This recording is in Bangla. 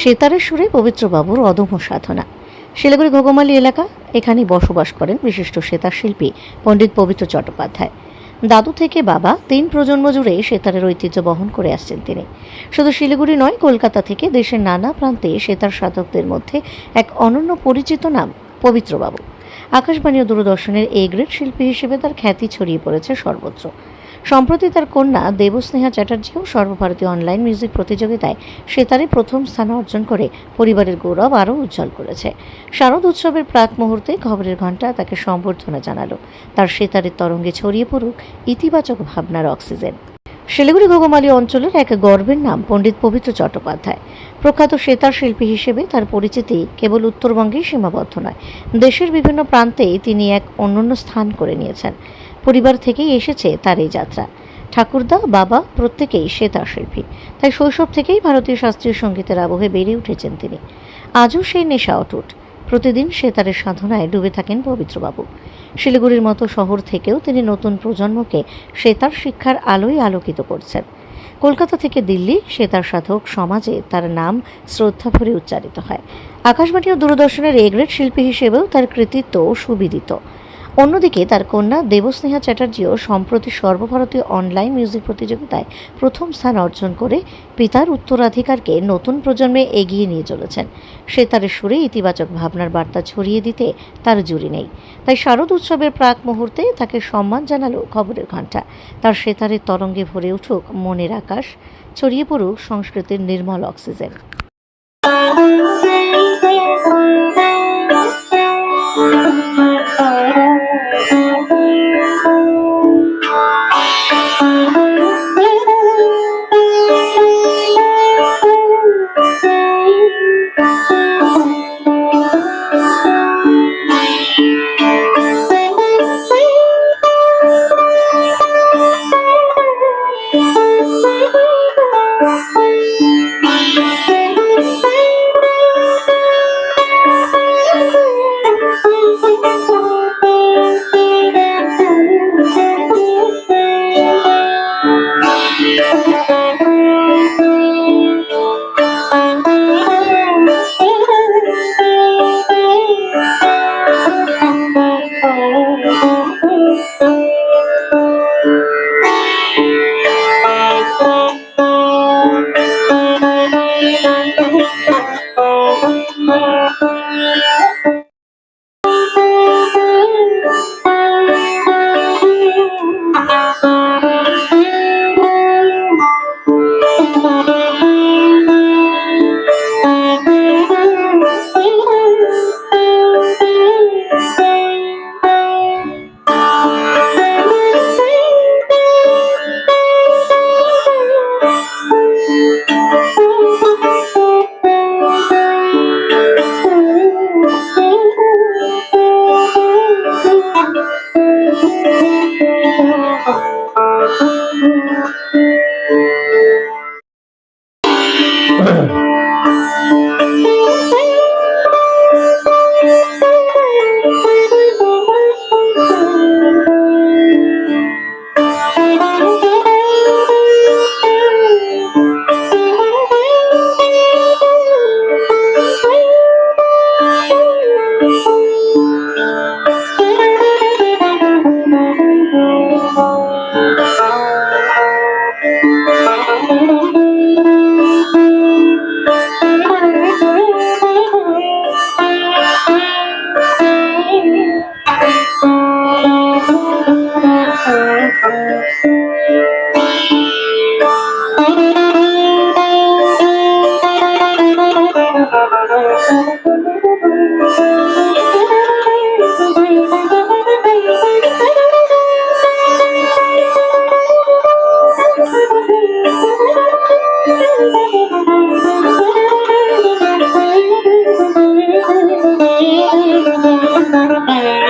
সেতারের সুরে পবিত্র বাবুর অদম্য সাধনা। শিলিগুড়ি ঘোগমালি এলাকা এখানেই বসবাস করেন বিশিষ্ট সেতার শিল্পী পণ্ডিত পবিত্র চট্টোপাধ্যায়। দাদু থেকে বাবা তিন প্রজন্ম জুড়ে সেতারের ঐতিহ্য বহন করে আসছেন তিনি। শুধু শিলিগুড়ি নয়, কলকাতা থেকে দেশের নানা প্রান্তে সেতার সাধকদের মধ্যে এক অনন্য পরিচিত নাম পবিত্রবাবু। আকাশবাণী ও দূরদর্শনের এ গ্রেড শিল্পী হিসেবে তার খ্যাতি ছড়িয়ে পড়েছে সর্বত্র। সম্প্রতি তার কন্যা দেবস্নেহা চ্যাটার্জিও সর্বভারতীয় অনলাইন মিউজিক প্রতিযোগিতায় সেতারে প্রথম স্থান অর্জন করে পরিবারের গৌরব আরও উজ্জ্বল করেছে। শারদ উৎসবের প্রাক মুহূর্তে খবরের ঘণ্টা তাকে সম্বর্ধনা জানালো। তার সেতারের তরঙ্গে ছড়িয়ে পড়ুক ইতিবাচক ভাবনার অক্সিজেন। শিলিগুড়ি ঘোগমালী অঞ্চলের এক গর্বের নাম পণ্ডিত পবিত্র চট্টোপাধ্যায়। প্রখ্যাত সেতার শিল্পী হিসেবে তার পরিচিতি কেবল উত্তরবঙ্গেই সীমাবদ্ধ নয়, দেশের বিভিন্ন প্রান্তে তিনি এক অনন্য স্থান করে নিয়েছেন। পরিবার থেকেই এসেছে তার এই যাত্রা। ঠাকুরদা, বাবা প্রত্যেকেই সেতার শিল্পী তাই শৈশব থেকেই ভারতীয় শাস্ত্রীয় সঙ্গীতের আবহে বেড়ে উঠেছেন তিনি। আজও সেই নেশা অটুট। প্রতিদিন সেতারের সাধনায় ডুবে থাকেন পবিত্রবাবু। শিলিগুড়ির মতো শহর থেকেও তিনি নতুন প্রজন্মকে সেতার শিক্ষার আলোয় আলোকিত করছেন। কলকাতা থেকে দিল্লি সেতার সাধক সমাজে তার নাম শ্রদ্ধা ভরে উচ্চারিত হয়। আকাশবাণী ও দূরদর্শনের এ গ্রেড শিল্পী হিসেবেও তার কৃতিত্ব সুবিদিত। অন্যদিকে তার কন্যা দেবস্নেহা চ্যাটার্জিও সম্প্রতি সর্বভারতীয় অনলাইন মিউজিক প্রতিযোগিতায় প্রথম স্থান অর্জন করে পিতার উত্তরাধিকারকে নতুন প্রজন্মে এগিয়ে নিয়ে চলেছেন। সেতারের সুরে ইতিবাচক ভাবনার বার্তা ছড়িয়ে দিতে তার জুড়ি নেই। তাই শারদ উৎসবের প্রাক মুহূর্তে তাকে সম্মান জানালো খবরের ঘণ্টা। তার সেতারের তরঙ্গে ভরে উঠুক মনের আকাশ, ছড়িয়ে পড়ুক সংস্কৃতির নির্মল অক্সিজেন। Thank Amen. Sarah